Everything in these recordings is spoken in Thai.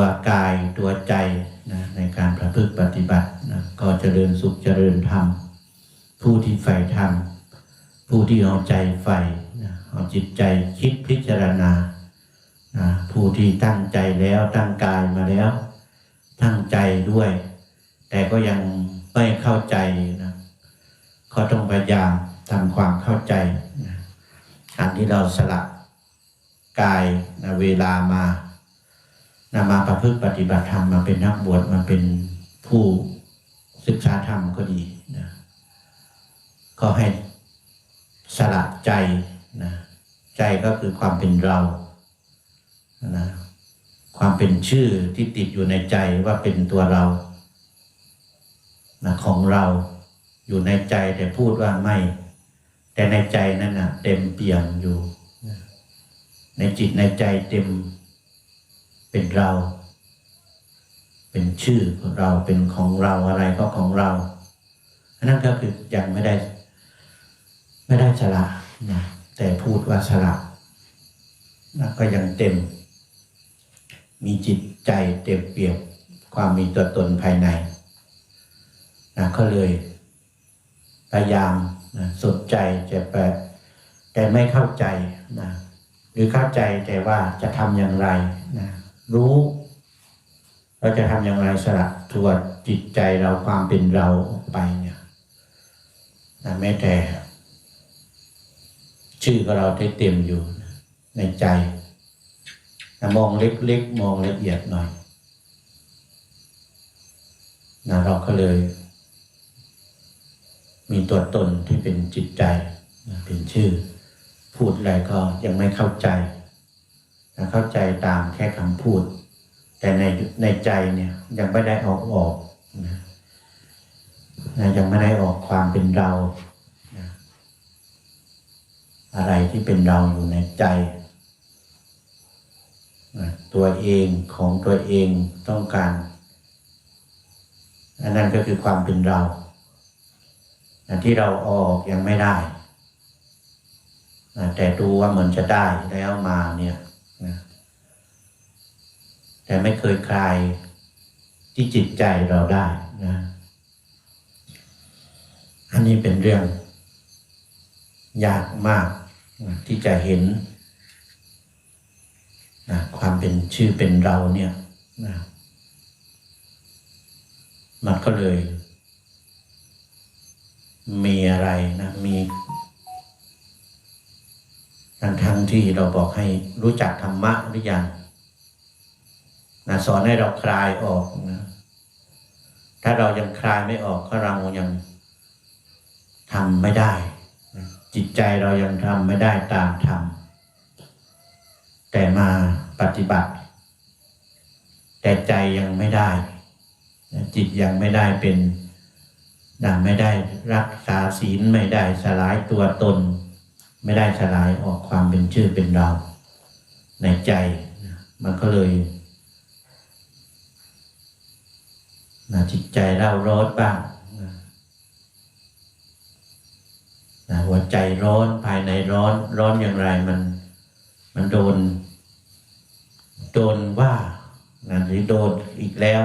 ตัวกายตัวใจนะในการประพฤติปฏิบัตินะก็เจริญสุขเจริญธรรม ผู้ที่ใฝ่ธรรม ผู้ที่เอาใจใฝ่นะเอาจิตใจคิดพิจารณานะผู้ที่ตั้งใจแล้วตั้งกายมาแล้ว ตั้งใจด้วย แต่ก็ยังไม่เข้าใจนะก็ต้องพยายามทำความเข้าใจนะการที่เราสละกายนะเวลามา นำมาประพฤติปฏิบัติธรรมมาเป็นนักบวชมาเป็นผู้ศึกษาธรรมก็ดีนะก็ให้สละใจนะใจก็คือความเป็นเรานะความเป็นชื่อที่ติดอยู่ในใจว่าเป็นตัวเรานะของเราอยู่ในใจแต่พูดว่าไม่ แต่ในใจนั่นนะเต็มเปี่ยมอยู่ ในจิตในใจเต็ม เป็นเรา เป็นชื่อของเราเป็นของเราอะไรก็ของเราอันนั้นก็คือยังไม่ได้ ไม่ได้ฉละนะแต่พูดว่าฉละนะก็ยังเต็ม มีจิตใจเต็มเปี่ยมความมีตัวตนภายในนะก็เลยพยายามนะสนใจจะแปแต่ไม่เข้าใจนะหรือเข้าใจแต่ว่าจะทำอย่างไรนะ รู้ เราจะทำอย่างไรสละทวจิตใจเราความเป็นเราไปเนี่ยนะแม้แต่ ชื่อของเราได้เต็มอยู่ในใจนะมองเล็กๆมองละเอียดหน่อยนะเราก็เลย มีตัวตนที่เป็นจิตใจนะเป็นชื่อ พูดอะไรก็ยังไม่เข้าใจ เข้าใจตามแค่คำพูด แต่ในในใจเนี่ยยังไม่ได้ออกออกนะยังไม่ได้ออกความเป็นเรานะอะไรที่เป็นเราอยู่ในใจนะตัวเองของตัวเองต้องการอันนั้นก็คือความเป็นเรานะที่เราออกยังไม่ได้นะแต่ดูว่าเหมือนจะได้แล้วมาเนี่ย นะแต่ไม่เคยคลายที่จิตใจเราได้นะ อันนี้เป็นเรื่อง ยากมากนะที่จะเห็นนะความเป็นชื่อเป็นเราเนี่ยนะมันก็เลย มีอะไรนะ มี ทั้งทั้งที่เราบอกให้รู้จักธรรมะหรือยังนะสอนให้เราคลายออกนะถ้าเรายังคลายไม่ออกก็เรายังทำไม่ได้นะจิตใจเรายังทำไม่ได้ตามธรรมแต่มาปฏิบัติ แต่ใจยังไม่ได้ จิตยังไม่ได้เป็นนะไม่ได้รักษาศีลไม่ได้สลายตัวตน ไม่ได้สลายออกความเป็นชื่อเป็นเราในใจมันก็เลยนะจิตใจเร่าร้อนบ้างนะนะหัวใจร้อนภายในร้อนร้อนอย่างไรมัน มันโดน โดนว่านะหรือโดนอีกแล้ว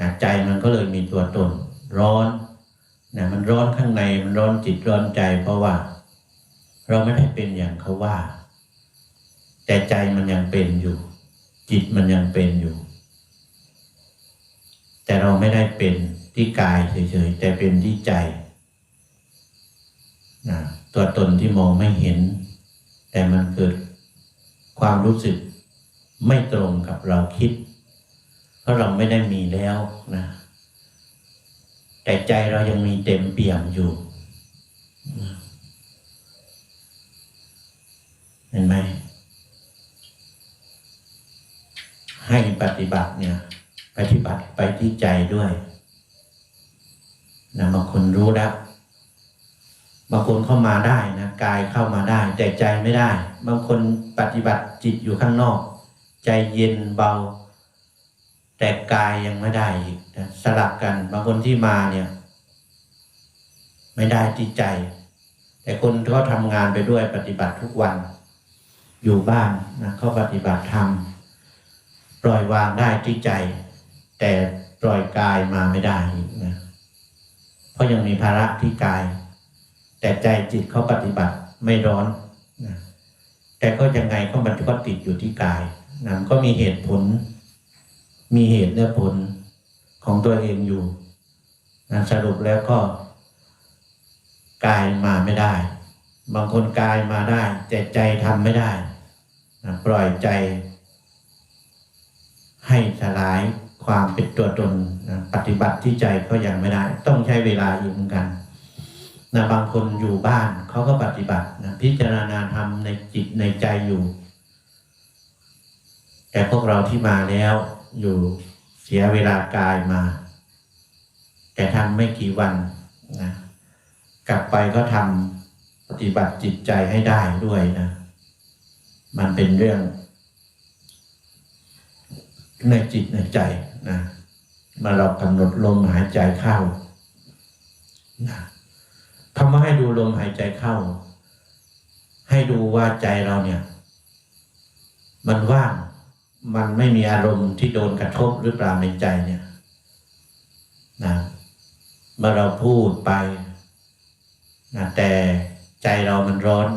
นะใจมันก็เลยมีตัวตน ร้อนนะมันร้อนข้างในมันร้อนจิตร้อนใจเพราะว่า เราไม่ได้เป็นอย่างเขาว่า แต่ใจมันยังเป็นอยู่ จิตมันยังเป็นอยู่ แต่เราไม่ได้เป็นที่กายเฉยๆแต่เป็นที่ใจนะตัวตนที่มองไม่เห็น แต่มันเกิดความรู้สึกไม่ตรงกับเราคิด เพราะเราไม่ได้มีแล้วนะแต่ใจเรายังมีเต็มเปี่ยมอยู่นะ เห็นไหมให้ปฏิบัติเนี่ย ปฏิบัติไปที่ใจด้วยนะบางคนรู้แล้วบางคนเข้ามาได้นะกายเข้ามาได้ แต่ใจไม่ได้ บางคนปฏิบัติจิตอยู่ข้างนอก ใจเย็นเบา แต่กายยังไม่ได้อีกนะสลับกัน บางคนที่มาเนี่ย ไม่ได้ที่ใจ แต่คนที่เขาทำงานไปด้วยปฏิบัติทุกวัน อยู่บ้านนะเขาปฏิบัติธรรมปล่อยวางได้ที่ใจ แต่ปล่อยกายมาไม่ได้นะเพราะยังมีภาระที่กาย แต่ใจจิตเขาปฏิบัติไม่ร้อนนะแต่ก็ยังไงก็มันก็ติดอยู่ที่กายนะมันก็มีเหตุผล มีเหตุและผลของตัวเองอยู่นะสรุปแล้วก็ กายมาไม่ได้ บางคนกายมาได้ แต่ใจทำไม่ได้นะปล่อยใจ ให้สลายความเป็นตัวตนนะปฏิบัติที่ใจก็ยังไม่ได้ ต้องใช้เวลาอีกเหมือนกันนะบางคนอยู่บ้านเขาก็ปฏิบัตินะพิจารณาธรรมในจิตในใจอยู่ แต่พวกเราที่มาแล้ว อยู่เสียเวลากายมา แต่ทำไม่กี่วันนะกลับไปก็ทำ ปฏิบัติจิตใจให้ได้ด้วยนะ มันเป็นเรื่อง ในจิตในใจนะมาเรากำหนดลมหายใจเข้านะคำว่าให้ดูลมหายใจเข้า ให้ดูว่าใจเราเนี่ย มันว่าง มันไม่มีอารมณ์ที่โดนกระทบหรือเปล่าในใจเนี่ยนะเมื่อเราพูดไปนะแต่ ใจเรามันร้อน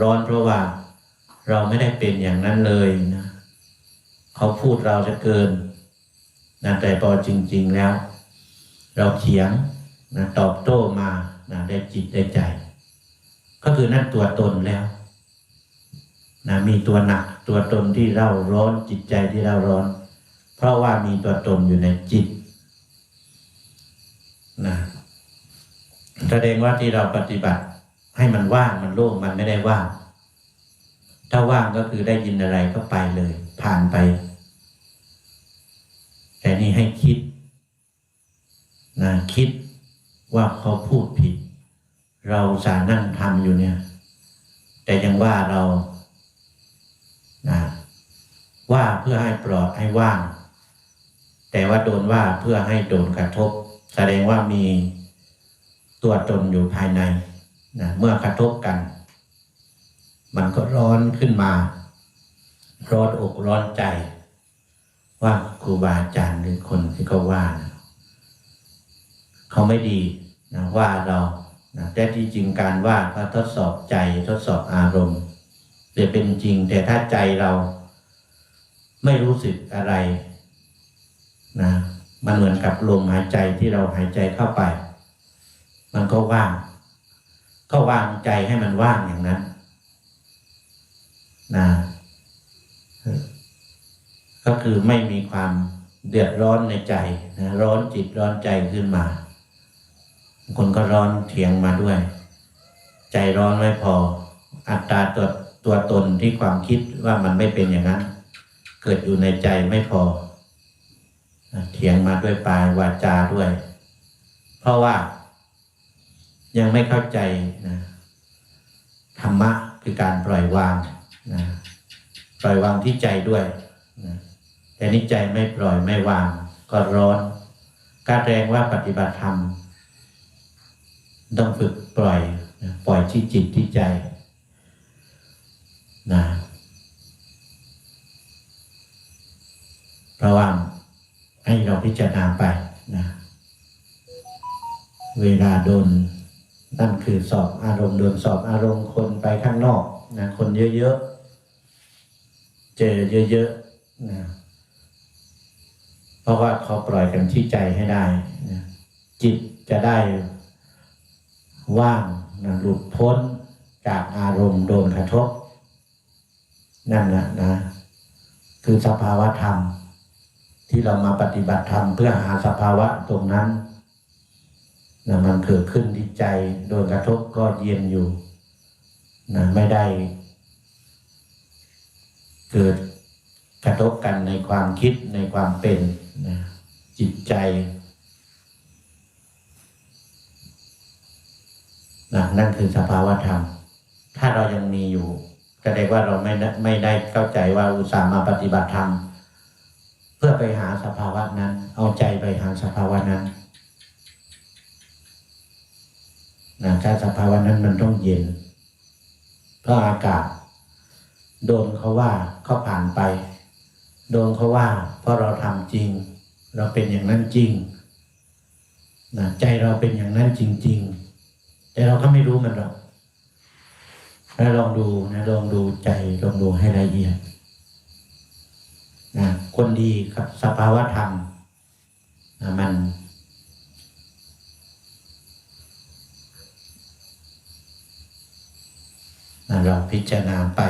ร้อนเพราะว่า เราไม่ได้เป็นอย่างนั้นเลยนะเขาพูดเราจะเกินนะแต่พอจริง ๆแล้ว เราเถียงนะตอบโต้มานะได้จิตได้ใจ ก็คือนั่นตัวตนแล้วนะมีตัวหนักตัวตนที่เราร้อนจิตใจที่เราร้อน เพราะว่ามีตัวตนอยู่ในจิตนะแสดงว่าที่เราปฏิบัติ ให้มันว่างมันโล่งมันไม่ได้ว่าง ถ้าว่างก็คือได้ยินอะไรก็ไปเลย ผ่านไป แต่นี่ให้คิดนะคิดว่าเขาพูดผิด เราสานั่งทำอยู่เนี่ย แต่ยังว่าเรานะว่าเพื่อให้ปลอดให้ว่าง แต่ว่าโดนว่าเพื่อให้โดนกระทบ แสดงว่ามีตัวตนอยู่ภายใน นะเมื่อกระทบกัน มันก็ร้อนขึ้นมา ร้อนอกร้อนใจ ว่าครูบาอาจารย์หรือคนที่เขาว่านะเขาไม่ดีนะว่าเรานะแต่ที่จริงการว่าก็ทดสอบใจทดสอบอารมณ์จะเป็นจริงแต่ถ้าใจเราไม่รู้สึกอะไรนะมันเหมือนกับลมหายใจที่เราหายใจเข้าไป มันก็ว่าง ก็วางใจให้มันว่างอย่างนั้นนะก็คือไม่มีความเดือดร้อนในใจนะร้อนจิตร้อนใจขึ้นมาคนก็ร้อนเถียงมาด้วย ใจร้อนไม่พอ อัตราตัวตัวตนที่ความคิดว่ามันไม่เป็นอย่างนั้น เกิดอยู่ในใจไม่พอเถียงมาด้วยปลายวาจาด้วย เพราะว่า ยังไม่เข้าใจนะธรรมะคือการปล่อยวางนะปล่อยวางที่ใจด้วยนะแต่นิจใจไม่ปล่อยไม่วาง ก็ร้อนกาแรงว่าปฏิบัติธรรมต้องฝึกปล่อยนะปล่อยที่จิตที่ใจนะระว่างให้เราพิจารณาไปนะเวลาโดน นั่นคือสอบอารมณ์โดนสอบอารมณ์คนไปข้างนอกนะคนเยอะๆ เจอเยอะๆนะเพราะว่าเขาปล่อยกันที่ใจให้ได้นะจิตจะได้ว่างนะหลุดพ้นจากอารมณ์โดนกระทบ นั่นแหละนะ คือสภาวะธรรม ที่เรามาปฏิบัติธรรมเพื่อหาสภาวะตรงนั้น นะมันเกิดขึ้นที่ใจโดนกระทบก็เย็นอยู่นะไม่ได้ เกิดกระทบกันในความคิดในความเป็นนะจิตใจนะนั่นคือสภาวะธรรม ถ้าเรายังมีอยู่แสดงว่าเราไม่ไม่ได้เข้าใจว่าอุตส่าห์มาปฏิบัติธรรม เพื่อไปหาสภาวะนั้น เอาใจไปหาสภาวะนั้น นะถ้าสภาวะนั้นมันต้องเย็น เพราะอากาศ โดนเขาว่าเขาผ่านไป โดนเขาว่า เพราะเราทำจริง เราเป็นอย่างนั้นจริงนะใจเราเป็นอย่างนั้นจริง ๆ แต่เราก็ไม่รู้มันหรอกแล้วลองดูนะลองดูใจลองดูให้ละเอียดนะคนดีกับสภาวะธรรมนะมัน นะ เราพิจารณาไป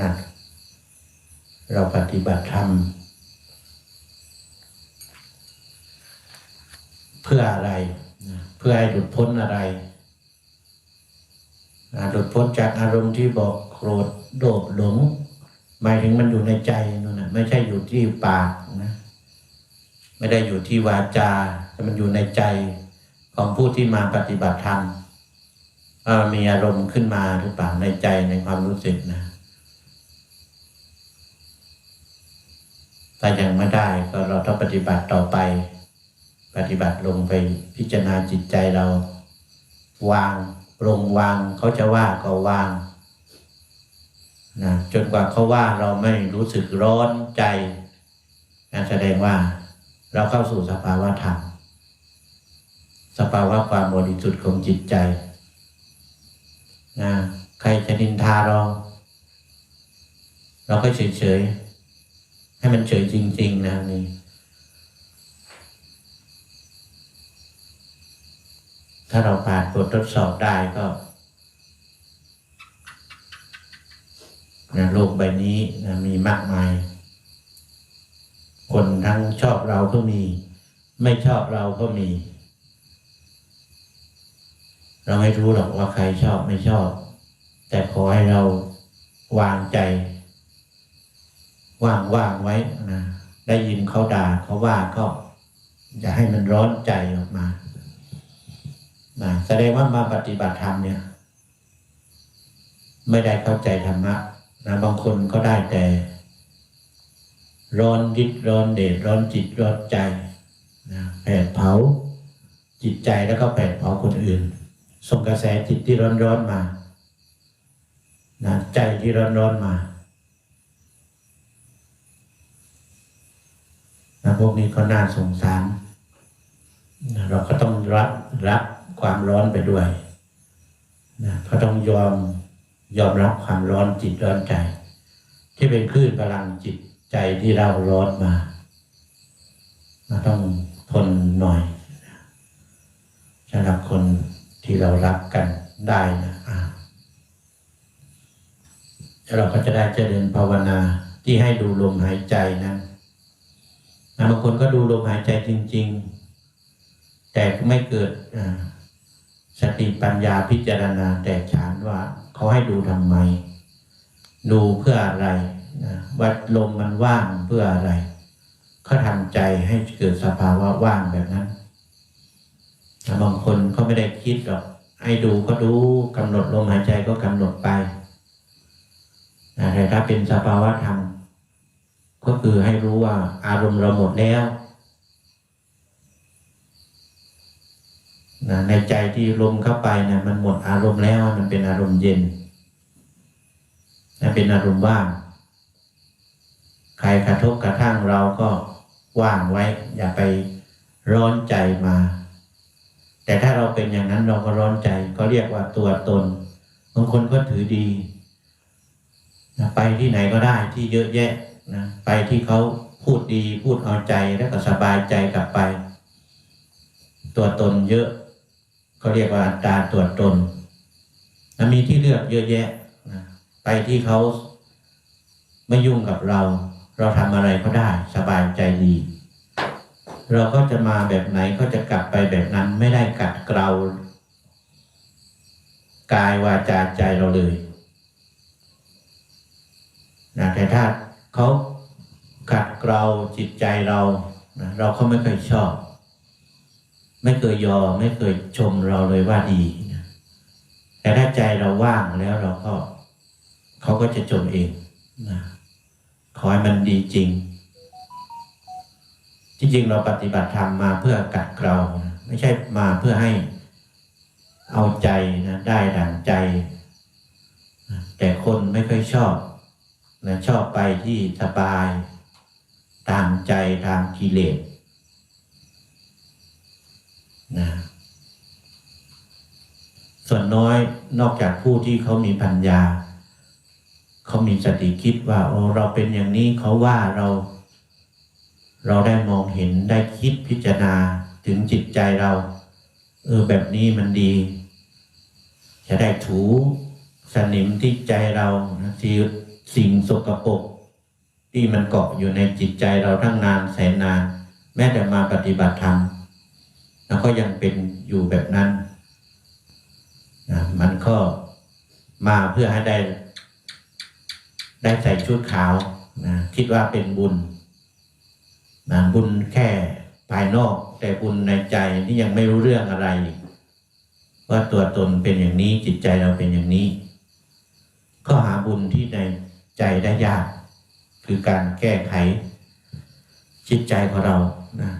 นะเราปฏิบัติธรรม เพื่ออะไรนะเพื่อให้หลุดพ้นอะไรหลุดพ้นจากอารมณ์ที่บอกโกรธโลภหลง หมายถึงมันอยู่ในใจนั่นนะไม่ใช่อยู่ที่ปากนะไม่ได้อยู่ที่วาจา แต่มันอยู่ในใจของผู้ที่มาปฏิบัติธรรมว่ามีอารมณ์ขึ้นมาหรือเปล่าในใจในความรู้สึกนะถ้ายังไม่ได้ก็เราต้องปฏิบัติต่อไป ปฏิบัติลงไปพิจารณาจิตใจเรา วางปรงวางเขาจะว่าก็วาง นะจนกว่าเขาว่าเราไม่รู้สึกร้อนใจนะแสดงว่าเราเข้าสู่สภาวะธรรม สภาวะความบริสุทธิ์ของจิตใจนะใครจะนินทาเรา เราก็เฉยๆ ให้มันเฉยจริง ๆ นะนี่ถ้าเราผ่านบททดสอบได้ก็ นะโลกใบนี้นะมีมากมาย คนทั้งชอบเราก็มี ไม่ชอบเราก็มี เราไม่รู้หรอกว่าใครชอบไม่ชอบ แต่ขอให้เราวางใจ ว่างว่างไว้นะได้ยินเขาด่าเขาว่าก็อย่าให้มันร้อนใจออกมานะแสดงว่ามาปฏิบัติธรรมเนี่ย ไม่ได้เข้าใจธรรมะ นะบางคนก็ได้แต่ ร้อนดิดร้อนเดชร้อนจิตร้อนใจนะแผดเผา จิตใจแล้วก็แผดเผาคนอื่น ส่งกระแสจิตที่ร้อนร้อนมานะใจที่ร้อนร้อนมานะพวกนี้ก็น่าสงสารนะเราก็ต้องรับรับความร้อนไปด้วยนะก็ต้องยอม ยอมรับความร้อนจิตร้อนใจ ที่เป็นคลื่นพลังจิตใจที่เราร้อนมาเราต้องทนหน่อยสำหรับคนที่เรารักกันได้นะอ่าเราก็จะได้เจริญภาวนาที่ให้ดูลมหายใจนั้นะบางคนก็ดูลมหายใจจริง ๆ แต่ไม่เกิดสติปัญญาพิจารณาแตกฉานว่า เขาให้ดูทำไม ดูเพื่ออะไรนะวัดลมมันว่างเพื่ออะไรเขาทำใจให้เกิดสภาวะว่างแบบนั้นบางคนเขาไม่ได้คิดหรอกให้ดูก็ดูกำหนดลมหายใจก็กำหนดไปแต่ถ้าเป็นสภาวะธรรมก็คือให้รู้ว่าอารมณ์เราหมดแล้ว นะในใจที่ลมเข้าไปนะมันหมดอารมณ์แล้วมันเป็นอารมณ์เย็นนะเป็นอารมณ์ว่าง ใครกระทบกระทั่งเราก็ว่างไว้ อย่าไปร้อนใจมา แต่ถ้าเราเป็นอย่างนั้นเราก็ร้อนใจ ก็เรียกว่าตัวตนบางคนก็ถือดีนะไปที่ไหนก็ได้ที่เยอะแยะนะไปที่เขาพูดดีพูดเอาใจแล้วก็สบายใจกลับไป ตัวตนเยอะ ก็เรียกว่าอัตรตัวตนนะมีที่เลือกเยอะแยะนะไปที่เขาไม่ยุ่งกับเรา เราทำอะไรก็ได้สบายใจดี เราก็จะมาแบบไหนก็จะกลับไปแบบนั้นไม่ได้กัดเกลากายวาจาใจเราเลยนะแต่ถ้าเขากัดเกลาจิตใจเรานะเราเขาไม่เคยชอบ ไม่เคยยอมไม่เคยชมเราเลยว่าดีนะแต่ถ้าใจเราว่างแล้วเราก็เขาก็จะชมเองนะขอให้มันดีจริงที่จริงเราปฏิบัติธรรมมาเพื่อกัดเกลาไม่ใช่มาเพื่อให้เอาใจนะได้ดังใจแต่คนไม่ค่อยชอบนะชอบไปที่สบาย ตามใจตามกิเลส นะส่วนน้อยนอกจากผู้ที่เขามีปัญญา เขามีสติคิดว่าโอ้เราเป็นอย่างนี้เขาว่าเรา เราได้มองเห็นได้คิดพิจารณาถึงจิตใจเรา เออแบบนี้มันดี จะได้ถูสนิมที่ใจเรานะที่สิ่งสกปรกที่มันเกาะอยู่ในจิตใจเราทั้งนานแสนนาน แม้แต่มาปฏิบัติธรรม แล้วก็ยังเป็นอยู่แบบนั้นนะมันก็มาเพื่อให้ได้ ได้ใส่ชุดขาวนะคิดว่าเป็นบุญนะบุญแค่ภายนอก แต่บุญในใจนี่ยังไม่รู้เรื่องอะไร ว่าตัวตนเป็นอย่างนี้จิตใจเราเป็นอย่างนี้ ก็หาบุญที่ในใจได้ยาก คือการแก้ไขจิตใจของเรานะ